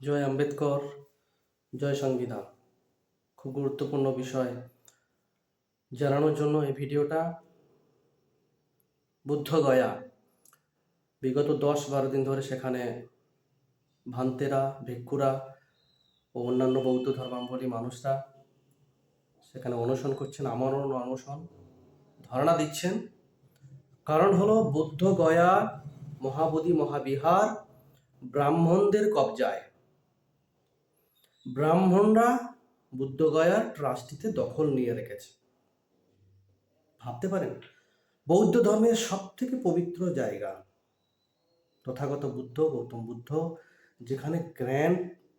জয় আম্বেদকর, জয় সংবিধান। খুব গুরুত্বপূর্ণ বিষয়। জানানোর জন্য এই ভিডিওটা বুদ্ধগয়া। বিগত দশ বারো দিন ধরে সেখানে ভান্তেরা, ভিক্ষুরা ও অন্যান্য বৌদ্ধ ধর্মাবলম্বী মানুষরা সেখানে অনশন করছেন, আমরণ অনশন, ধারণা দিচ্ছেন। কারণ হলো বুদ্ধগয়া মহাবোধি মহাবিহার ব্রাহ্মণদের কবজায়। ব্রাহ্মণরা বুদ্ধগয়ার ট্রাস্টিতে দখল নিয়ে রেখেছে। ভাবতে পারেন, বৌদ্ধ ধর্মের সব থেকে পবিত্র জায়গা। তথাগত বুদ্ধ, গৌতম বুদ্ধ যেখানে জ্ঞান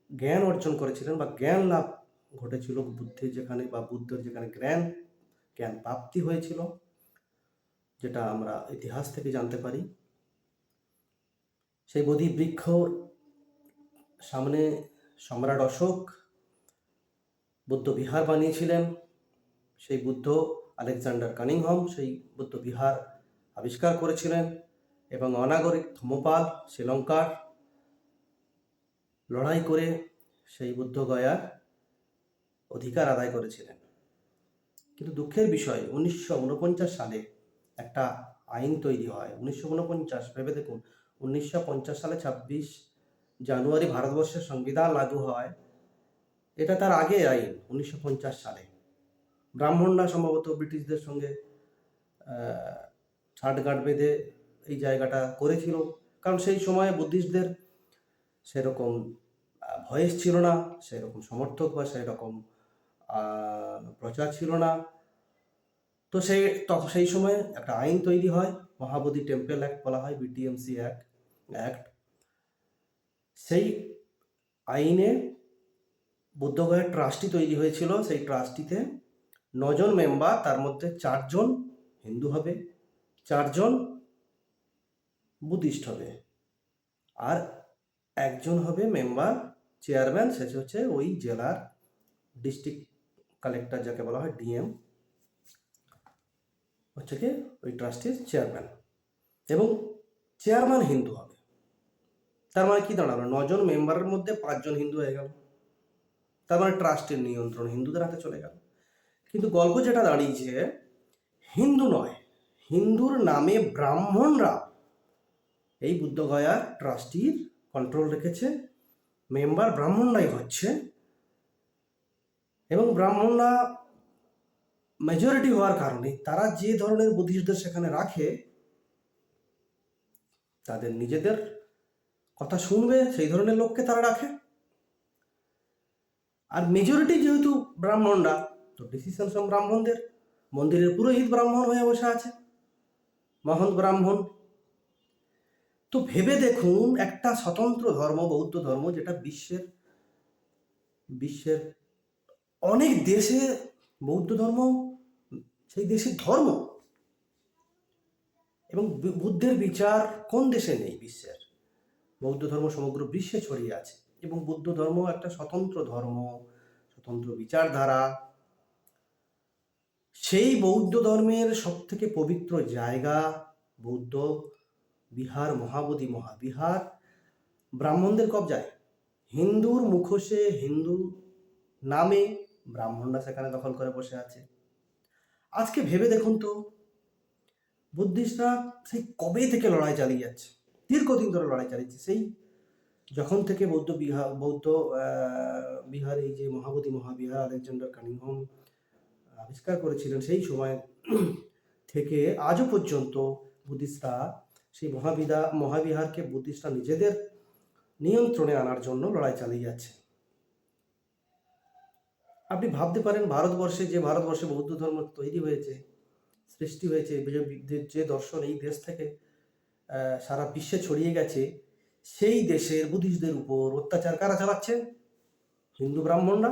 জ্ঞান অর্জন করেছিলেন বা জ্ঞান লাভ ঘটেছিল বুদ্ধের যেখানে বা বুদ্ধের যেখানে জ্ঞান জ্ঞান প্রাপ্তি হয়েছিল, যেটা আমরা ইতিহাস থেকে জানতে পারি। সেই বোধি বৃক্ষ সামনে সম্রাট অশোক বুদ্ধ বিহার বানিয়েছিলেন। সেই বুদ্ধ আলেকজান্ডার কানিংহম সেই বুদ্ধ বিহার আবিষ্কার করেছিলেন এবং অনাগরিক ধর্মপাল শ্রীলঙ্কার লড়াই করে সেই বুদ্ধ গয়ার অধিকার আদায় করেছিলেন। কিন্তু দুঃখের বিষয়, উনিশশো উনপঞ্চাশ সালে একটা আইন তৈরি হয়। উনিশশো উনপঞ্চাশ ভেবে দেখুন, উনিশশো পঞ্চাশ সালে ছাব্বিশ জানুয়ারি ভারতবর্ষের সংবিধান লাগু হয়, এটা তার আগে আইন উনিশশো পঞ্চাশ সালে। ব্রাহ্মণরা সম্ভবত ব্রিটিশদের সঙ্গে ছাটগাঁট বেঁধে এই জায়গাটা করেছিল। কারণ সেই সময়ে বুদ্ধিস্টদের সেরকম ভয়েস ছিল না, সেরকম সমর্থক বা সেরকম প্রচার ছিল না। তো সেই তখন সেই সময়ে একটা আইন তৈরি হয়, মহাবোধি টেম্পেল অ্যাক্ট বলা হয় বিটিএমসি অ্যাক্ট অ্যাক্ট সেই আইনে বুদ্ধগয়ের ট্রাস্টি তৈরি হয়েছিল। সেই ট্রাস্টিতে নজন মেম্বার, তার মধ্যে চারজন হিন্দু হবে, চারজন বুদ্ধিস্ট হবে আর একজন হবে মেম্বার, চেয়ারম্যান, সে হচ্ছে ওই জেলার ডিস্ট্রিক্ট কালেক্টর যাকে বলা হয় ডিএম, হচ্ছে কি ওই ট্রাস্টির চেয়ারম্যান এবং চেয়ারম্যান হিন্দু হবে। তার মানে কি দাঁড়াল? নজন মেম্বারের মধ্যে পাঁচজন হিন্দু হয়ে গেল। তার মানে ট্রাস্টের নিয়ন্ত্রণ হিন্দুদের হাতে চলে গেল। কিন্তু গল্প যেটা দাঁড়িয়েছে, হিন্দু নয়, হিন্দুর নামে ব্রাহ্মণরা এই বুদ্ধগয়ার ট্রাস্টির কন্ট্রোল রেখেছে মেম্বার ব্রাহ্মণরাই হচ্ছে এবং ব্রাহ্মণরা মেজরিটি হওয়ার কারণে তারা যে ধরনের বুদ্ধিস্টদের সেখানে রাখে, তাদের নিজেদের কথা শুনবে, সেই ধরনের লোককে তারা রাখে। আর মেজরিটি যেহেতু ব্রাহ্মণরা, তো ডিসিশন সব ব্রাহ্মণদের। মন্দিরের পুরোহিত ব্রাহ্মণ হয়ে বসে আছে, মহন্ত ব্রাহ্মণ। তো ভেবে দেখুন, একটা স্বতন্ত্র ধর্ম, বৌদ্ধ ধর্ম, যেটা বিশ্বের বিশ্বের অনেক দেশে বৌদ্ধ ধর্ম, সেই দেশের ধর্ম। এবং বুদ্ধের বিচার কোন দেশে নেই বিশ্বের? বৌদ্ধ ধর্ম সমগ্র বিশ্বে ছড়িয়ে আছে এবং বৌদ্ধ ধর্ম একটা স্বতন্ত্র ধর্ম, স্বতন্ত্র বিচারধারা। সেই বৌদ্ধ ধর্মের সব থেকে পবিত্র জায়গা বৌদ্ধ বিহার, মহাবোধি, মহাবিহার। ব্রাহ্মণদের কবজায়। হিন্দুর মুখোশে হিন্দু নামে ব্রাহ্মণরা সেখানে দখল করে বসে আছে। আজকে ভেবে দেখুন তো, বুদ্ধিস্টরা সেই কবে থেকে লড়াই চালিয়ে যাচ্ছে? দীর্ঘদিন ধরে লড়াই চালিয়েছে। সেই যখন থেকে বৌদ্ধ বিহার বৌদ্ধ বিহার এই যে মহাবোধি মহাবিহার আলেকজান্ডার কানিংহম আবিষ্কার করেছিলেন, সেই সময় থেকে আজও পর্যন্ত বুদ্ধিস্টরা সেই মহাবিদা, মহাবিহারকে বুদ্ধিস্টরা নিজেদের নিয়ন্ত্রণে আনার জন্য লড়াই চালিয়ে যাচ্ছে। আপনি ভাবতে পারেন, ভারতবর্ষে যে ভারতবর্ষে বৌদ্ধ ধর্ম তৈরি হয়েছে, সৃষ্টি হয়েছে যে দর্শন এই দেশ থেকে সারা বিশ্বে ছড়িয়ে গেছে, সেই দেশের বুদ্ধিস্টদের উপর অত্যাচার কারা চালাচ্ছে হিন্দু ব্রাহ্মণরা।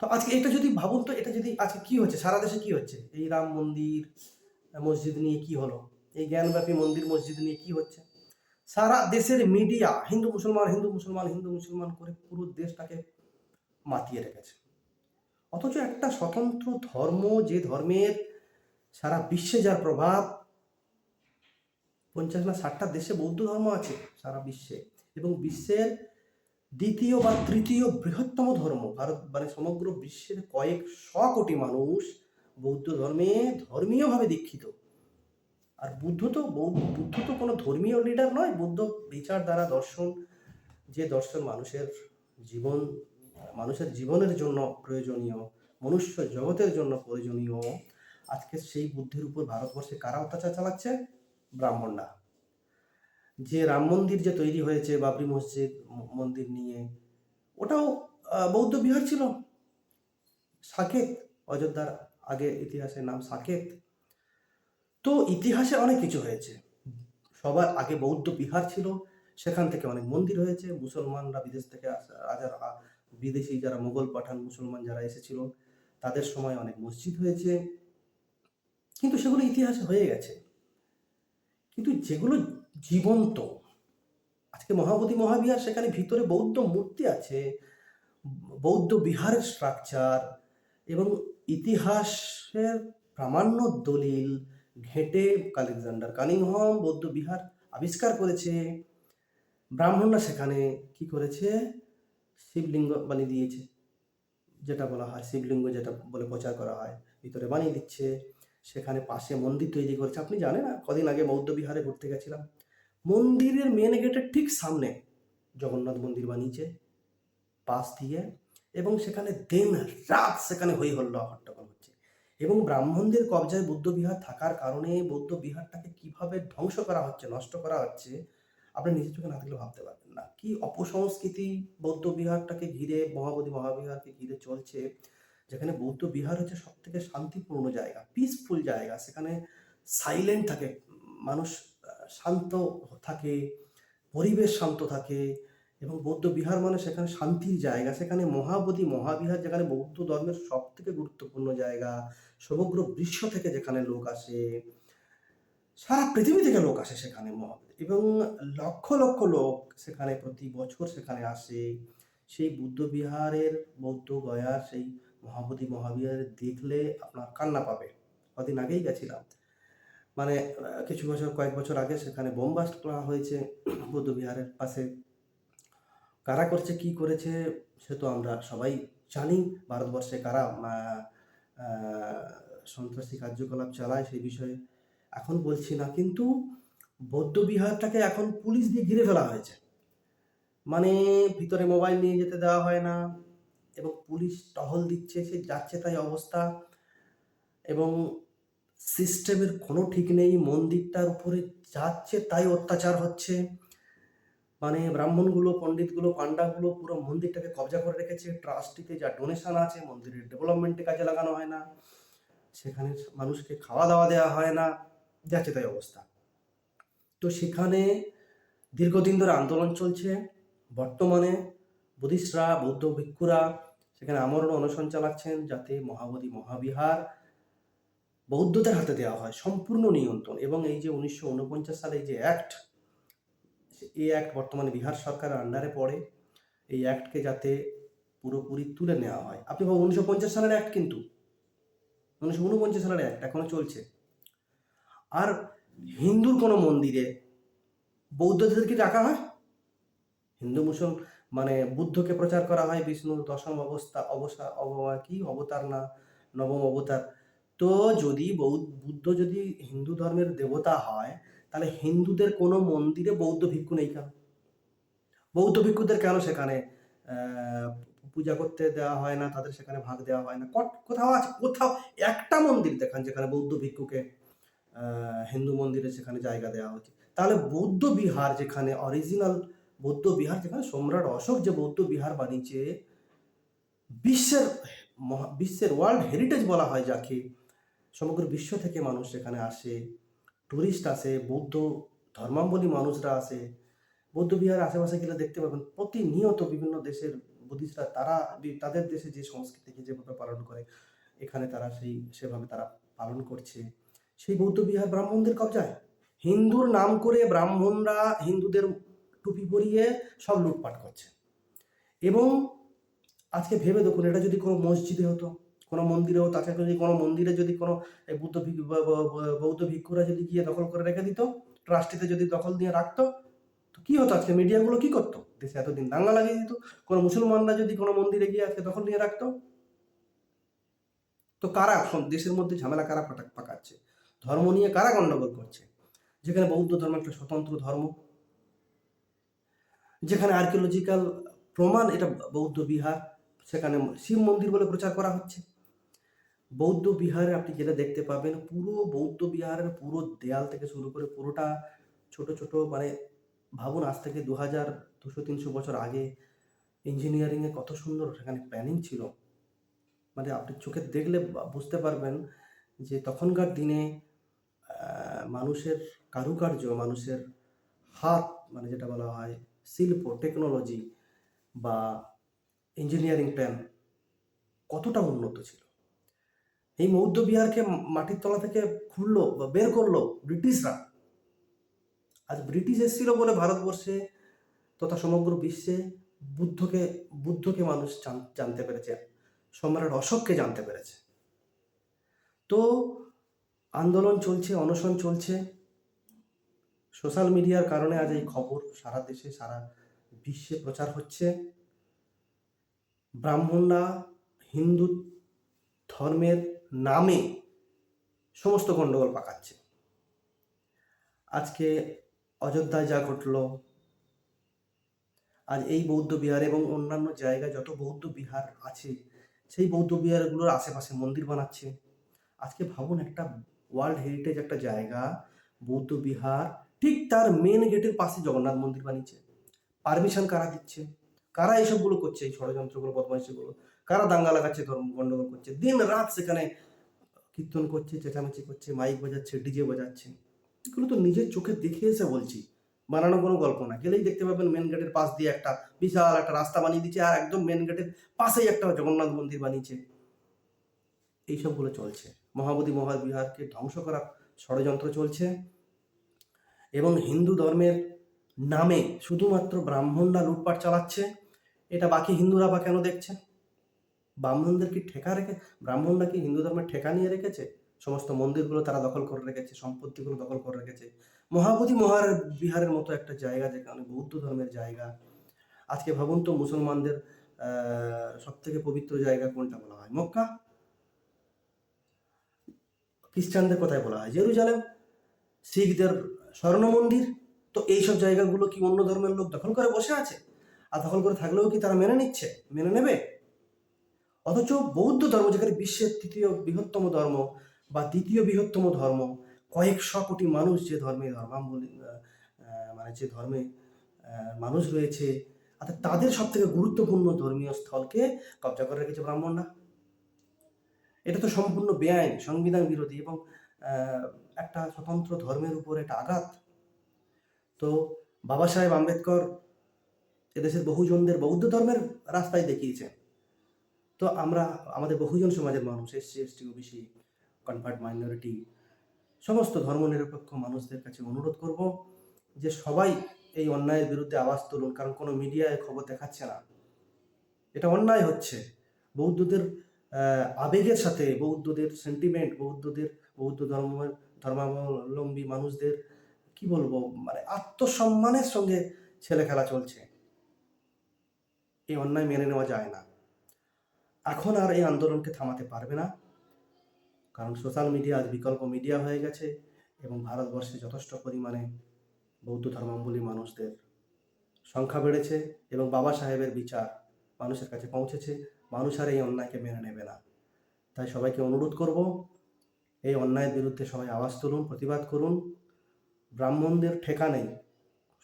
তো আজকে এটা যদি ভাবুন, তো এটা যদি আজকে কি হচ্ছে? সারা দেশে কি হচ্ছে? এই রাম মন্দির, মসজিদ নিয়ে কি হলো? এই জ্ঞানব্যাপী মন্দির, মসজিদ নিয়ে কি হচ্ছে? সারা দেশের মিডিয়া হিন্দু মুসলমান হিন্দু মুসলমান হিন্দু মুসলমান করে পুরো দেশটাকে মাতিয়ে রেখেছে। অথচ একটা স্বতন্ত্র ধর্ম, যে ধর্মের সারা বিশ্বে যার প্রভাব পঞ্চাশ না ষাটটা দেশে বৌদ্ধ ধর্ম আছে সারা বিশ্বে। এবং বিশ্বের দ্বিতীয় বা তৃতীয় বৃহত্তম ধর্ম, ভারত মানে সমগ্র বিশ্বের কয়েক শ কোটি মানুষ বৌদ্ধ ধর্মে ধর্মীয়ভাবে দীক্ষিত। আর বুদ্ধ তো বুদ্ধ তো কোনো ধর্মীয় লিডার নয়, বুদ্ধ বিচার দ্বারা দর্শন, যে দর্শন মানুষের জীবন, মানুষের জীবনের জন্য প্রয়োজনীয়, মনুষ্য জগতের জন্য প্রয়োজনীয়। আজকে সেই বুদ্ধির উপর ভারতবর্ষে কারা অত্যাচার চালাচ্ছে? ব্রাহ্মণরা। যে রাম মন্দির যে তৈরি হয়েছে, বাবরি মসজিদ মন্দির নিয়ে, ওটাও বৌদ্ধ বিহার ছিল। সাকেত, অযোধ্যার আগে ইতিহাসের নাম সাকেত। তো ইতিহাসে অনেক কিছু হয়েছে। সবার আগে বৌদ্ধ বিহার ছিল। সেখান থেকে অনেক মন্দির হয়েছে। মুসলমানরা বিদেশ থেকে রাজার বিদেশি যারা মোগল পাঠান, মুসলমান যারা এসেছিল, তাদের সময় অনেক মসজিদ হয়েছে। কিন্তু সেগুলো ইতিহাসে হয়ে গেছে। কিন্তু যেগুলো জীবন্ত, আজকে মহাবোধি মহাবিহার, সেখানে ভিতরে বৌদ্ধ মূর্তি আছে, বৌদ্ধ বিহারের স্ট্রাকচার এবং ইতিহাসের প্রামাণ্য দলিল ঘেঁটে আলেকজান্ডার কানিংহম বৌদ্ধ বিহার আবিষ্কার করেছে। ব্রাহ্মণরা সেখানে কি করেছে? শিবলিঙ্গ বানিয়ে দিয়েছে, যেটা বলা হয়, শিবলিঙ্গ যেটা বলে প্রচার করা হয়, ভিতরে বানিয়ে দিচ্ছে। সেখানে পাশে মন্দির তৈরি করেছে। আপনি জানেন না, কদিন আগে বৌদ্ধ বিহারে ঘুরতে গেছিলাম। মন্দিরের মেন গেটের ঠিক সামনে জগন্নাথ মন্দির বানিয়েছে, পাশ দিয়ে, এবং সেখানে দিন রাত সেখানে হই হল্লা হট্টগোল হচ্ছে। এবং ব্রাহ্মণদের কবজায় বৌদ্ধ বিহার থাকার কারণে বৌদ্ধ বিহারটাকে কীভাবে ধ্বংস করা হচ্ছে, নষ্ট করা হচ্ছে, আপনি নিজের চোখে না থাকলে ভাবতে পারবেন না। কি অপসংস্কৃতি বৌদ্ধ বিহারটাকে ঘিরে, মহাবোধি মহাবিহারকে ঘিরে চলছে যেখানে বৌদ্ধ বিহার হচ্ছে সব থেকে শান্তিপূর্ণ জায়গা পিসফুল জায়গা। সেখানে সাইলেন্ট থাকে, মানুষ শান্ত থাকে, পরিবেশ শান্ত থাকে এবং বৌদ্ধ বিহার মানে সেখানে শান্তির জায়গা। সেখানে মহাবোধি, মহাবিহার যেখানে বৌদ্ধ ধর্মের সব থেকে গুরুত্বপূর্ণ জায়গা, সমগ্র বিশ্ব থেকে যেখানে লোক আসে, সারা পৃথিবী থেকে লোক আসে সেখানে মহাবোধি। এবং লক্ষ লক্ষ লোক সেখানে প্রতি বছর সেখানে আসে। সেই বুদ্ধ বিহারের বৌদ্ধ গয়ার সেই মহাবোধি মহাবিহার দেখলে আপনার কান্না পাবে। কদিন আগেই গেছিলাম। মানে কিছু বছর, কয়েক বছর আগে সেখানে বোম ব্লাস্ট করা হয়েছে বৌদ্ধ বিহারের পাশে। কারা করছে, কি করেছে, সে তো আমরা সবাই জানি। ভারতবর্ষে কারা সন্ত্রাসী কার্যকলাপ চালায় সেই বিষয়ে এখন বলছি না। কিন্তু বৌদ্ধ বিহারটাকে এখন পুলিশ দিয়ে ঘিরে ফেলা হয়েছে। মানে ভিতরে মোবাইল নিয়ে যেতে দেওয়া হয় না। এবং পুলিশ টহল দিচ্ছে, সে যাচ্ছে তাই অবস্থা। এবং সিস্টেমের কোনো ঠিক নেই, মন্দিরটার উপরে যাচ্ছে তাই অত্যাচার হচ্ছে। মানে ব্রাহ্মণগুলো, পণ্ডিতগুলো পান্ডাগুলো পুরো মন্দিরটাকে কবজা করে রেখেছে। ট্রাস্টিতে যা ডোনেশন আছে, মন্দিরের ডেভেলপমেন্টে কাজে লাগানো হয় না। সেখানে মানুষকে খাওয়া দাওয়া দেওয়া হয় না, যাচ্ছে তাই অবস্থা। তো সেখানে দীর্ঘদিন ধরে আন্দোলন চলছে। বর্তমানে বুদ্ধিস্টরা, বৌদ্ধ ভিক্ষুরা সেখানে আমরণ অনশন চালাচ্ছেন যাতে মহাবোধি মহাবিহার বৌদ্ধদের হাতে দেওয়া হয়, সম্পূর্ণ নিয়ন্ত্রণ। এবং এই যে উনিশশো উনপঞ্চাশ সালে যে অ্যাক্ট এই অ্যাক্ট বর্তমানে বিহার সরকারের আন্ডারে পড়ে। এই অ্যাক্টকে যাতে পুরোপুরি তুলে নেওয়া হয়। আপনি ভাবুন, উনিশশো পঞ্চাশ সালের অ্যাক্ট কিন্তু, উনিশশো উনপঞ্চাশ সালের অ্যাক্ট এখনও চলছে। আর হিন্দুর কোনো মন্দিরে বৌদ্ধদেরকে ডাকা হয়? হিন্দু মুসল মানে বুদ্ধকে প্রচার করা হয় বিষ্ণুর দশম অবস্থা, অবসা অব- কি? অবতার না, নবম অবতার। তো যদি বৌদ্ধ, বুদ্ধ যদি হিন্দু ধর্মের দেবতা হয়, তাহলে হিন্দুদের কোনো মন্দিরে বৌদ্ধ ভিক্ষু নেই কেন? বৌদ্ধ ভিক্ষুদের কেন সেখানে পূজা করতে দেওয়া হয় না, তাদের সেখানে ভাগ দেওয়া হয় না? কোথাও আছে, কোথাও একটা মন্দির দেখান যেখানে বৌদ্ধ ভিক্ষুকে হিন্দু মন্দিরে সেখানে জায়গা দেওয়া হচ্ছে। তাহলে বৌদ্ধ বিহার যেখানে অরিজিনাল বৌদ্ধ বিহার যেখানে সম্রাট অশোক যে বৌদ্ধ বিহার বানিয়েছে, বিশ্বের বিশ্বের ওয়ার্ল্ড হেরিটেজ বলা হয় যাকে, সমগ্র বিশ্ব থেকে মানুষ সেখানে আসে টুরিস্ট আসে, বৌদ্ধ ধর্মাবলী মানুষরা আসে, বৌদ্ধ বিহার আশেপাশে গেলে দেখতে পাবেন প্রতিনিয়ত বিভিন্ন দেশের বুদ্ধিস্টরা তারা তাদের দেশে যে সংস্কৃতিকে যেভাবে পালন করে, এখানে তারা সেই, সেভাবে তারা পালন করছে। সেই বৌদ্ধ বিহার ব্রাহ্মণদের কবজায়। হিন্দুর নাম করে ব্রাহ্মণরা হিন্দুদের টুপি পরিয়ে সব লুটপাট করছে। এবং আজকে ভেবে দেখুন, এটা যদি কোনো মসজিদে হতো, কোনো মন্দিরে হতো, আজকে যদি কোনো মন্দিরে যদি কোনো বুদ্ধ বৌদ্ধ ভিক্ষুরা যদি গিয়ে দখল করে রেখে দিত, ট্রাস্টিতে যদি দখল দিয়ে রাখতো, তো কী হতো আজকে? মিডিয়াগুলো কী করতো? দেশে এতদিন দাঙ্গা লাগিয়ে দিত। কোনো মুসলমানরা যদি কোনো মন্দিরে গিয়ে আজকে দখল নিয়ে রাখতো, তো কারা দেশের মধ্যে ঝামেলা কারা পাকাচ্ছে? ধর্ম নিয়ে কারা গণ্ডগোল করছে? যেখানে বৌদ্ধ ধর্ম একটা স্বতন্ত্র ধর্ম যেখানে আর্কিওলজিক্যাল প্রমাণ, এটা বৌদ্ধ বিহার, সেখানে শিব মন্দির বলে প্রচার করা হচ্ছে। বৌদ্ধ বিহারে আপনি গেলে দেখতে পাবেন, পুরো বৌদ্ধ বিহারের পুরো দেয়াল থেকে শুরু করে পুরোটা ছোট ছোট মানে ভাবুন আজ থেকে দু হাজার দুশো তিনশো বছর আগে ইঞ্জিনিয়ারিংয়ে কত সুন্দর সেখানে প্ল্যানিং ছিল। মানে আপনি চোখে দেখলে বুঝতে পারবেন যে তখনকার দিনে মানুষের কারুকার্য, মানুষের হাত মানে যেটা বলা হয় শিল্প টেকনোলজি বা ইঞ্জিনিয়ারিং প্ল্যান কতটা উন্নত ছিল? এই বৌদ্ধ বিহারকে মাটির তলা থেকে খুললো বা বের করল ব্রিটিশরা। আজ ব্রিটিশ এসেছিল বলে ভারতবর্ষে তথা সমগ্র বিশ্বে বুদ্ধকে বুদ্ধকে মানুষ জান- জানতে পেরেছে, সম্রাট অশোককে জানতে পেরেছে। তো আন্দোলন চলছে, অনশন চলছে সোশ্যাল মিডিয়ার কারণে আজ এই খবর সারা দেশে, সারা বিশ্বে প্রচার হচ্ছে। ব্রাহ্মণরা হিন্দু ধর্মের নামে সমস্ত গণ্ডগোল পাকাচ্ছে। আজকে অযোধ্যায় যা ঘটলো, আজ এই বৌদ্ধ বিহার এবং অন্যান্য জায়গায় যত বৌদ্ধ বিহার আছে, সেই বৌদ্ধ বিহারগুলোর আশেপাশে মন্দির বানাচ্ছে। আজকে ভাবুন একটা ওয়ার্ল্ড হেরিটেজ একটা জায়গা, বৌদ্ধ বিহার ঠিক তার মেন গেটের পাশে জগন্নাথ মন্দির বানিয়েছে। পারমিশন কারা দিচ্ছে? কারা এইসবগুলো করছে? এই ষড়যন্ত্রগুলো, বদমাইশিগুলো? কারা দাঙ্গা লাগাচ্ছে, ধর্ম গন্ডগোল করছে? দিন রাত সেখানে কীর্তন করছে, চেঁচামেচি করছে মাইক বাজাচ্ছে ডিজে বাজাচ্ছে। এগুলো তো নিজের চোখে দেখে এসে বলছি। বানানো কোনো গল্প না। গেলেই দেখতে পাবেন মেন গেটের পাশ দিয়ে একটা বিশাল একটা রাস্তা বানিয়ে দিচ্ছে আর একদম মেন গেটের পাশেই একটা জগন্নাথ মন্দির বানিয়েছে। এইসবগুলো চলছে। মহাবোধি মহাবিহারকে ধ্বংস করার ষড়যন্ত্র চলছে। এবং হিন্দু ধর্মের নামে শুধুমাত্র ব্রাহ্মণরা লুটপাট চালাচ্ছে, এটা বাকি হিন্দুরা বা কেন দেখছে? ব্রাহ্মণদের কি ঠেকা রেখে, ব্রাহ্মণরা কি হিন্দু ধর্মের ঠেকা নিয়ে রেখেছে? সমস্ত মন্দিরগুলো তারা দখল করে রেখেছে, সম্পত্তিগুলো দখল করে রেখেছে। মহাবোধি মহার বিহারের মতো একটা জায়গা যেখানে বৌদ্ধ ধর্মের জায়গা। আজকে ভাবুন তো মুসলমানদের সব থেকে পবিত্র জায়গা কোনটা বলা হয়? মক্কা? খ্রিস্টানদের কথায় বলা হয়। জেরুজালেম? শিখদের স্বর্ণ মন্দির তো এইসব জায়গাগুলো কি অন্য ধর্মের লোক দখল করে বসে আছে? আর দখল করে থাকলেও কি তারা মেনে নিচ্ছে? মেনে নেবে? অথচ বৌদ্ধ ধর্ম যেখানে বিশ্বের তৃতীয় বৃহত্তম ধর্ম বা দ্বিতীয় বৃহত্তম ধর্ম কয়েকশো কোটি মানুষ যে ধর্মে আহ, মানে যে ধর্মে মানুষ রয়েছে অর্থাৎ তাদের সব থেকে গুরুত্বপূর্ণ ধর্মীয় স্থলকে কবজা করে রেখেছে ব্রাহ্মণরা। এটা তো সম্পূর্ণ বেআইন সংবিধান বিরোধী এবং একটা স্বতন্ত্র ধর্মের উপর একটা আঘাত। তো বাবা সাহেব আম্বেদকর এদেশের বহুজনদের বৌদ্ধ ধর্মের রাস্তায় দেখিয়েছেন। তো আমরা, আমাদের বহুজন সমাজের মানুষ SC ST OBC convert minority সমস্ত ধর্মনিরপেক্ষ মানুষদের কাছে অনুরোধ করব যে সবাই এই অন্যায়ের বিরুদ্ধে আওয়াজ তুলুন, কারণ কোনো মিডিয়ায় খবর দেখাচ্ছে না। এটা অন্যায় হচ্ছে। বৌদ্ধদের আবেগের সাথে, বৌদ্ধদের সেন্টিমেন্ট বৌদ্ধদের বৌদ্ধ ধর্মের ধর্মাবলম্বী মানুষদের, কি বলব মানে আত্মসম্মানের সঙ্গে ছেলে খেলা চলছে। এই অন্যায় মেনে নেওয়া যায় না। এখন আর এই আন্দোলনকে থামাতে পারবে না। কারণ সোশ্যাল মিডিয়া আজ বিকল্প মিডিয়া হয়ে গেছে এবং ভারতবর্ষে যথেষ্ট পরিমাণে বৌদ্ধ ধর্মাবলম্বী মানুষদের সংখ্যা বেড়েছে এবং বাবা সাহেবের বিচার মানুষের কাছে পৌঁছেছে। মানুষ আর এই অন্যায়কে মেনে নেবে না। তাই সবাইকে অনুরোধ করব এই অন্যায়ের বিরুদ্ধে সবাই আওয়াজ তুলুন, প্রতিবাদ করুন। ব্রাহ্মণদের ঠেকা নেই।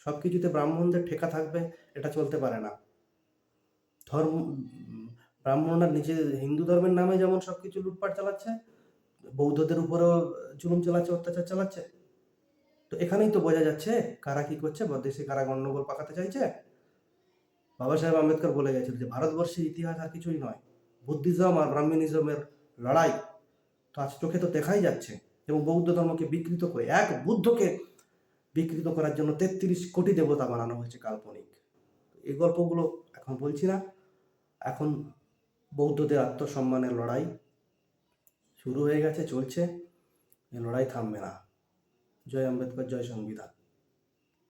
সব কিছুতে ব্রাহ্মণদের ঠেকা থাকবে, এটা চলতে পারে না। ধর্ম, ব্রাহ্মণরা নিজে হিন্দু ধর্মের নামে যেমন সব কিছু লুটপাট চালাচ্ছে, বৌদ্ধদের উপরেও জুলুম চালাচ্ছে, অত্যাচার চালাচ্ছে। তো এখানেই তো বোঝা যাচ্ছে কারা কি করছে বা দেশে কারা গণ্ডগোল পাকাতে চাইছে। বাবা সাহেব আম্বেদকর বলে গেছিল যে, ভারতবর্ষের ইতিহাস আর কিছুই নয়। বুদ্ধিজম আর ব্রাহ্মণিজমের লড়াই তো আজ চোখে তো দেখাই যাচ্ছে। এবং বৌদ্ধ ধর্মকে বিকৃত করে, এক বুদ্ধকে বিকৃত করার জন্য তেত্রিশ কোটি দেবতা বানানো হয়েছে কাল্পনিক। এই গল্পগুলো এখন বলছি না। এখন বৌদ্ধদের আত্মসম্মানের লড়াই শুরু হয়ে গেছে, চলছে। লড়াই থামবে না। জয় আম্বেদকর, জয় সংবিধান।